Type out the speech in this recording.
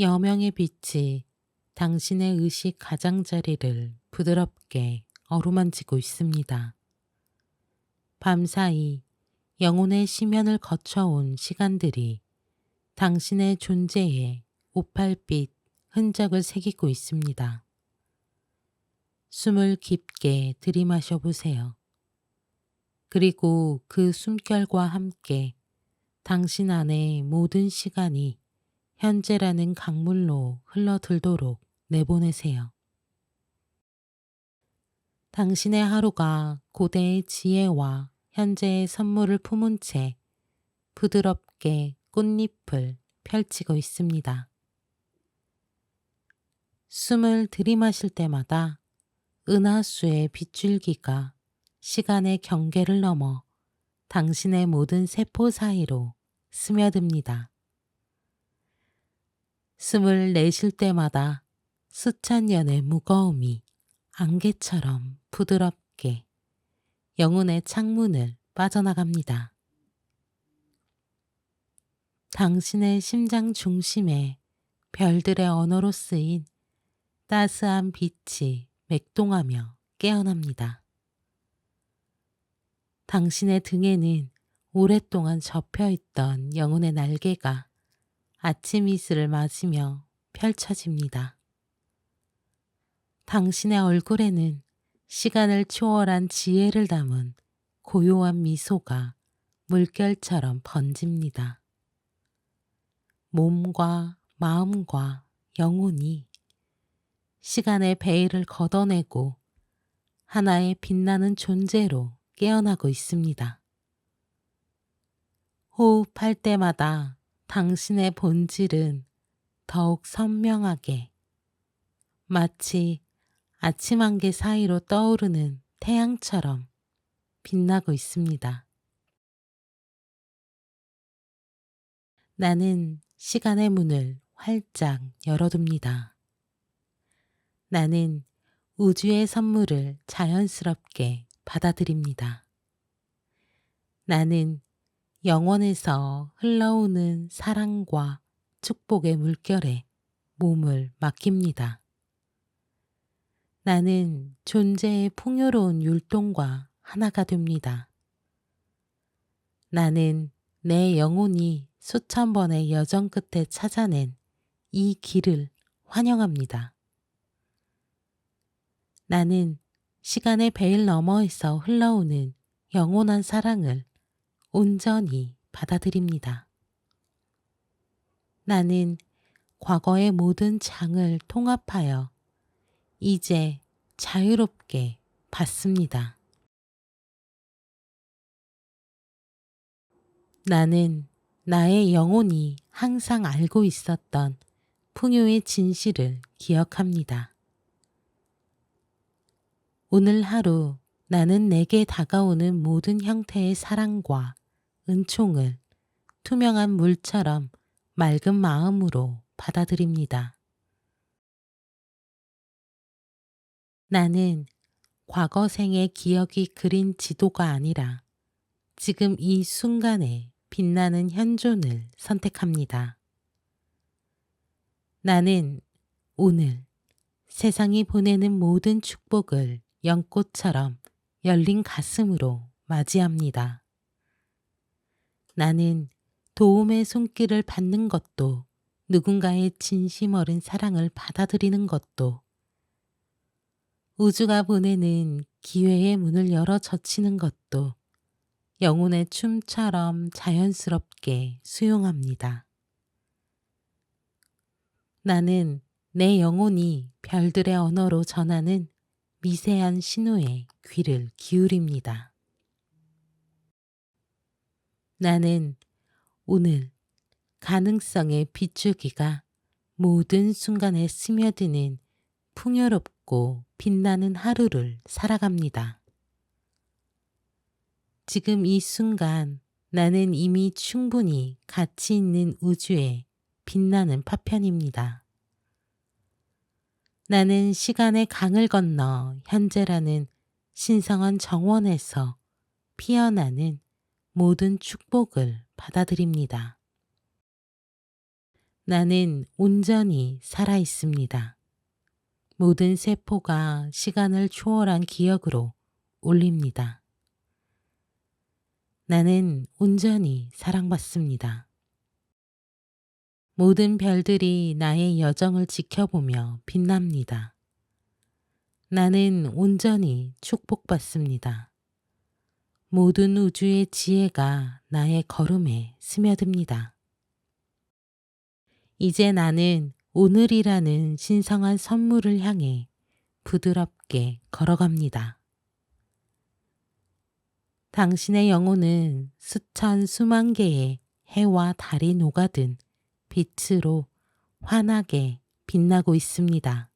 여명의 빛이 당신의 의식 가장자리를 부드럽게 어루만지고 있습니다. 밤사이 영혼의 심연을 거쳐온 시간들이 당신의 존재에 오팔빛 흔적을 새기고 있습니다. 숨을 깊게 들이마셔 보세요. 그리고 그 숨결과 함께 당신 안의 모든 시간이 현재라는 강물로 흘러들도록 내보내세요. 당신의 하루가 고대의 지혜와 현재의 선물을 품은 채 부드럽게 꽃잎을 펼치고 있습니다. 숨을 들이마실 때마다 은하수의 빗줄기가 시간의 경계를 넘어 당신의 모든 세포 사이로 스며듭니다. 숨을 내쉴 때마다 수천 년의 무거움이 안개처럼 부드럽게 영혼의 창문을 빠져나갑니다. 당신의 심장 중심에 별들의 언어로 쓰인 따스한 빛이 맥동하며 깨어납니다. 당신의 등에는 오랫동안 접혀 있던 영혼의 날개가 아침 이슬을 맞으며 펼쳐집니다. 당신의 얼굴에는 시간을 초월한 지혜를 담은 고요한 미소가 물결처럼 번집니다. 몸과 마음과 영혼이 시간의 베일을 걷어내고 하나의 빛나는 존재로 깨어나고 있습니다. 호흡할 때마다 당신의 본질은 더욱 선명하게 마치 아침 안개 사이로 떠오르는 태양처럼 빛나고 있습니다. 나는 시간의 문을 활짝 열어둡니다. 나는 우주의 선물을 자연스럽게 받아들입니다. 나는 영원에서 흘러오는 사랑과 축복의 물결에 몸을 맡깁니다. 나는 존재의 풍요로운 율동과 하나가 됩니다. 나는 내 영혼이 수천 번의 여정 끝에 찾아낸 이 길을 환영합니다. 나는 시간의 베일 너머에서 흘러오는 영원한 사랑을 온전히 받아들입니다. 나는 과거의 모든 장을 통합하여 이제 자유롭게 받습니다. 나는 나의 영혼이 항상 알고 있었던 풍요의 진실을 기억합니다. 오늘 하루 나는 내게 다가오는 모든 형태의 사랑과 은총을 투명한 물처럼 맑은 마음으로 받아들입니다. 나는 과거 생의 기억이 그린 지도가 아니라 지금 이 순간에 빛나는 현존을 선택합니다. 나는 오늘 세상이 보내는 모든 축복을 연꽃처럼 열린 가슴으로 맞이합니다. 나는 도움의 손길을 받는 것도 누군가의 진심 어린 사랑을 받아들이는 것도 우주가 보내는 기회의 문을 열어 젖히는 것도 영혼의 춤처럼 자연스럽게 수용합니다. 나는 내 영혼이 별들의 언어로 전하는 미세한 신호에 귀를 기울입니다. 나는 오늘 가능성의 비추기가 모든 순간에 스며드는 풍요롭고 빛나는 하루를 살아갑니다. 지금 이 순간 나는 이미 충분히 가치 있는 우주에 빛나는 파편입니다. 나는 시간의 강을 건너 현재라는 신성한 정원에서 피어나는 모든 축복을 받아들입니다. 나는 온전히 살아 있습니다. 모든 세포가 시간을 초월한 기억으로 울립니다. 나는 온전히 사랑받습니다. 모든 별들이 나의 여정을 지켜보며 빛납니다. 나는 온전히 축복받습니다. 모든 우주의 지혜가 나의 걸음에 스며듭니다. 이제 나는 오늘이라는 신성한 선물을 향해 부드럽게 걸어갑니다. 당신의 영혼은 수천 수만 개의 해와 달이 녹아든 빛으로 환하게 빛나고 있습니다.